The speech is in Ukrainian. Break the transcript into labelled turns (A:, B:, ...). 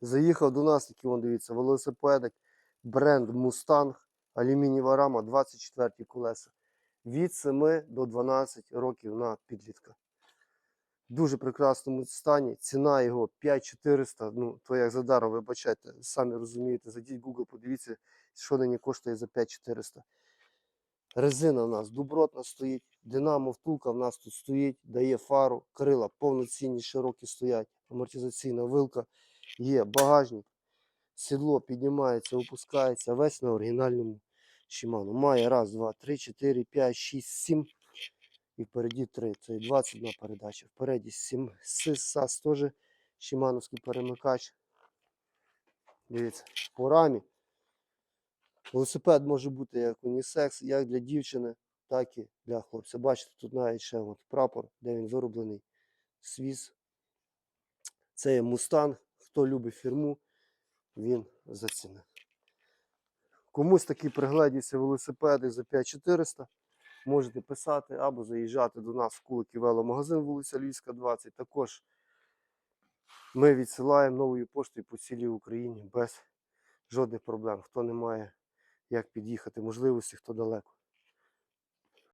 A: Заїхав до нас, такий вон дивіться, велосипедик, бренд Mustang, алюмінієва рама, 24 колеса. Від 7 до 12 років на підлітка. В дуже прекрасному стані. Ціна його 5400. Ну, то як за даром, вибачайте, самі розумієте, зайдіть в Google, подивіться, що нині коштує за 5400. Резина у нас добротна стоїть, динамо втулка в нас тут стоїть, дає фару, крила повноцінні, широкі стоять, амортизаційна вилка, є багажник, сідло піднімається, опускається, весь на оригінальному Shimano. Має раз, два, три, чотири, п'ять, шість, сім. І впереді три. Це 21 передача. Впереді 7. СИСАС теж Шимановський перемикач. Дивіться, по рамі. Велосипед може бути як унісекс, як для дівчини, так і для хлопця. Бачите, тут навіть ще от прапор, де він вироблений. Свіз. Це є Мустанг. Хто любить фірму, він зацінить. Комусь такі пригледіться велосипеди за 5400. Можете писати або заїжджати до нас в Кулики веломагазин, вулиця Львівська, 20. Також ми відсилаємо новою поштою по цілій Україні без жодних проблем. Хто не має як під'їхати, можливості, хто далеко.